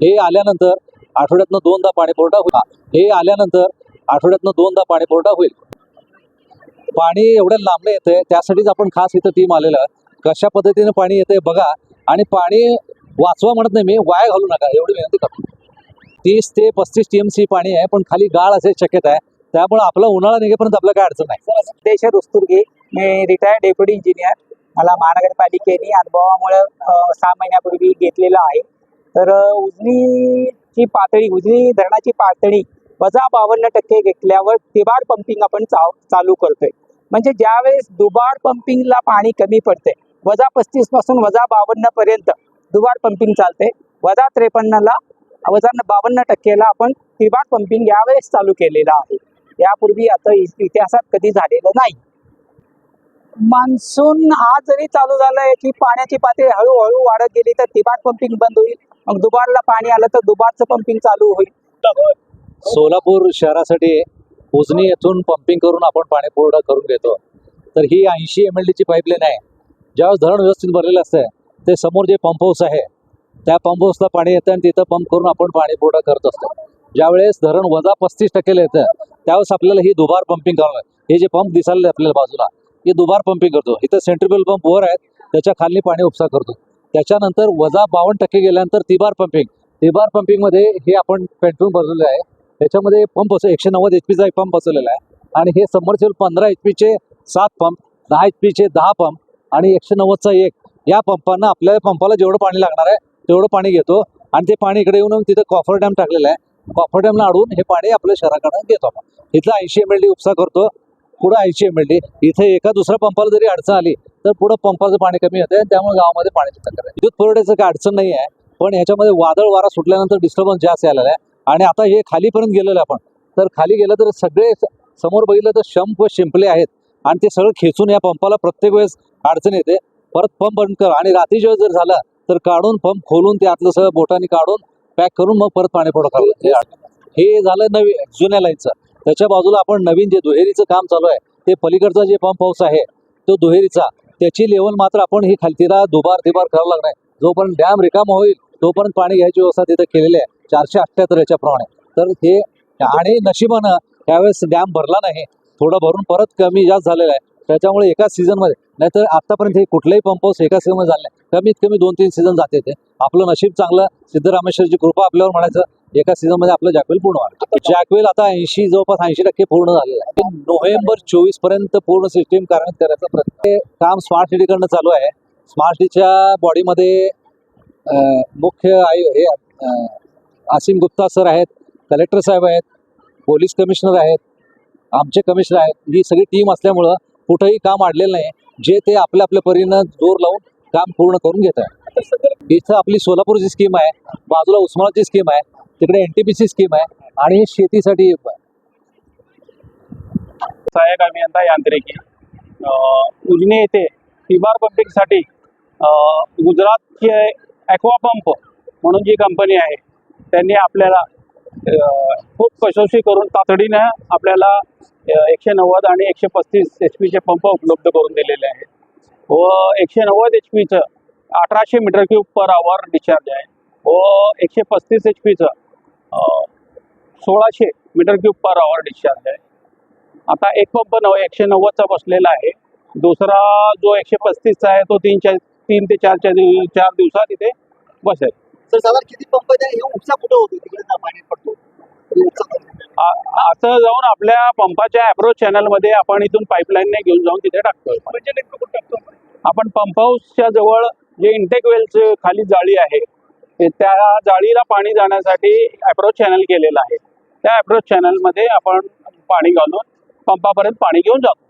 हे आल्यानंतर आठवड्यातनं दोनदा पाणीपुरवठा होईल. हे आल्यानंतर आठवड्यातनं दोनदा पाणीपुरवठा होईल. पाणी एवढ्या लांबणे येतंय त्यासाठीच आपण खास इथं टीम आलेलं आहे. कशा पद्धतीने पाणी येते बघा. आणि पाणी वाचवा म्हणत नाही मी वाया घालू नका. एवढी विनंती करतो. तीस ते पस्तीस टीएमसी पाणी आहे पण खाली गाळ असायची शक्यता आहे. त्यामुळे आपला उन्हाळा निघेपर्यंत आपलं काय अडचण नाही. देश रुस्तुर्गी मी रिटायर्ड डेप्युटी इंजिनियर मला महानगरपालिकेने अनुभवामुळे सहा महिन्यापूर्वी घेतलेलं आहे. तर उजनीची पातळी उजनी धरणाची पातळी वजा बावन्न टक्के घेतल्यावर तिबार पंपिंग आपण चा- चालू करतोय. म्हणजे ज्यावेळेस दुबार पंपिंगला पाणी कमी पडते वजा पस्तीसपासून वजा बावन्न पर्यंत दुबार पंपिंग चालते वजा त्रेपन्नला वजा बावन्न टक्केला आपण तिबार पंपिंग यावेळेस चालू केलेलं आहे. यापूर्वी आता इतिहासात कधी झालेलं नाही. मान्सून आज जरी चालू झालं की पाण्याची पातळी हळूहळू वाढत गेली तर तिबार पंपिंग बंद होईल. मग दुबारला पाणी आलं तर दुबारचं पंपिंग चालू होईल. सोलापूर शहरासाठी उजनी येथून पंपिंग करून आपण पाणी पुरवठा करून घेतो. तर ही ऐंशी एम एल डीची पाईपलाईन आहे. ज्यावेळेस धरण व्यवस्थित भरलेलं असतं ते समोर जे पंप हाऊस आहे त्या पंप हाऊसला पाणी येतं आणि तिथं पंप करून आपण पाणी पुरवठा करत असतो. ज्यावेळेस धरण वजा पस्तीस टक्केला येतं त्यावेळेस आपल्याला ही दुबार पंपिंग करावं हे जे पंप दिसायला आपल्याला बाजूला हे दुबार पंपिंग करतो. इथं सेंट्रिबल पंप वर आहेत त्याच्याखाली पाणी उपसा करतो. त्याच्यानंतर वजा बावन्न टक्के गेल्यानंतर तिबार पंपिंग तिबार पंपिंगमध्ये हे आपण पेट्रोल भरलेलं आहे. त्याच्यामध्ये पंप असं एकशे नव्वद एच पीचा एक पंप बसवलेला आहे. आणि हे समर्सेल पंधरा एच पीचे सात पंप दहा एच पीचे दहा पंप आणि एकशे नव्वदचा एक. या पंपांना आपल्या पंपाला जेवढं पाणी लागणार आहे तेवढं पाणी घेतो. आणि ते पाणी इकडे येऊन तिथं कॉफर डॅम टाकलेला आहे. कॉफर डॅमला अडवून हे पाणी आपल्या शहराकडे घेतो आपण. इथलं ऐंशी एम एल डी उपसा करतो. पुढं ऐंशी एम एल डी. इथे एका दुसऱ्या पंपाला जरी अडचण आली तर पुढं पंपाचं पाणी कमी येतं त्यामुळे गावामध्ये पाण्याची तक्रार आहे विद्युत पुरवठ्याचं काय अडचण नाही आहे पण ह्याच्यामध्ये वादळ वारा सुटल्यानंतर डिस्टर्बन्स जास्त आलेला आहे. आणि आता हे खालीपर्यंत गेलेलं आहे आपण. तर खाली गेलं तर सगळे समोर बघितलं तर शंप व शिंपले आहेत. आणि ते सगळं खेचून या पंपाला प्रत्येक वेळेस अडचण येते. परत पंप बंद कर. आणि रात्री जेव्हा जर झालं तर काढून पंप खोलून ते आतलं सगळं बोटाने काढून पॅक करून मग परत पाणी पुरवठा करावं हे झालं नवी जुन्या लाईनचं. त्याच्या बाजूला आपण नवीन जे दुहेरीचं काम चालू आहे ते पलीकडचा जे पंप हाऊस आहे तो दुहेरीचा त्याची लेवल मात्र आपण ही खालतीला दुबार तिबार करावं लागणार आहे. जोपर्यंत डॅम रिकामा होईल तोपर्यंत पाणी घ्यायची व्यवस्था तिथे केलेली आहे. चारशे अठ्ठ्याहत्तर याच्याप्रमाणे. तर हे आणि नशिबानं त्यावेळेस डॅम भरला नाही. थोडं भरून परत कमी जास्त झालेलं आहे. त्याच्यामुळे एका सीझनमध्ये नाहीतर आतापर्यंत हे कुठलाही पंप हाऊस एका सीझनमध्ये झालं नाही. कमीत कमी दोन तीन सीझन जाते ते. आपलं नशीब चांगलं. सिद्धरामेश्वरची कृपा आपल्यावर म्हणायचं एका सीझनमध्ये आपलं जॅकवेल पूर्ण व्हालं जॅकवेल आता ऐंशी जवळपास ऐंशी टक्के पूर्ण झालेलं आहे. नोव्हेंबर चोवीसपर्यंत पूर्ण सिस्टीम कार्यान्वित करायचं प्रत्येक काम स्मार्ट सिटीकडनं चालू आहे. स्मार्ट सिटीच्या बॉडीमध्ये मुख्य आय हे आसिम गुप्ता सर आहेत कलेक्टर साहेब आहेत पोलीस कमिशनर आहेत आमचे कमिशनर आहेत. ही सगळी टीम असल्यामुळं कुठंही काम अडलेलं नाही. जे ते आपल्या आपल्या परीनं जोर लावून काम पूर्ण करून घेत आहे इथं आपली सोलापूरची स्कीम आहे बाजूला उस्मानाची स्कीम आहे. तिकडे N T P C scheme आहे आणि शेतीसाठी सहाय्यक अभियंता यांत्रिकी उजनी येथे तिबार पंपिंगसाठी गुजरातची गुजरातचे ॲक्वा पंप म्हणून जी कंपनी आहे त्यांनी आपल्याला खूप कशोशी करून तातडीनं आपल्याला एकशे नव्वद आणि एकशे पस्तीस एच पीचे पंप उपलब्ध करून दिलेले आहेत. व एकशे नव्वद एच पीचं अठराशे metre cube per hour discharge आहे. व एकशे पस्तीस एच पीचं सोळाशे metre cube per hour discharge आहे. आता एक पंप नव एकशे नव्वदचा बसलेला आहे. दुसरा जो एकशे पस्तीसचा आहे तो तीन चार तीन ते चारच्या दिव चार दिवसात इथे बसेल. सर साधारण किती पंप हे उपसा कुठं होतो? तिकडे पाणी पडतो. असं जाऊन आपल्या पंपाच्या अप्रोच चॅनलमध्ये आपण इथून पाईपलाईनने घेऊन जाऊन तिथे टाकतोय. म्हणजे टाकतो आपण? पंप हाऊसच्या जवळ जे इंटेक वेलचं खाली जाळी आहे त्या जाळीला पाणी जाण्यासाठी अप्रोच चॅनल केलेलं आहे. त्या अप्रोच चॅनलमध्ये आपण पाणी घालून पंपापर्यंत पाणी घेऊन जातो.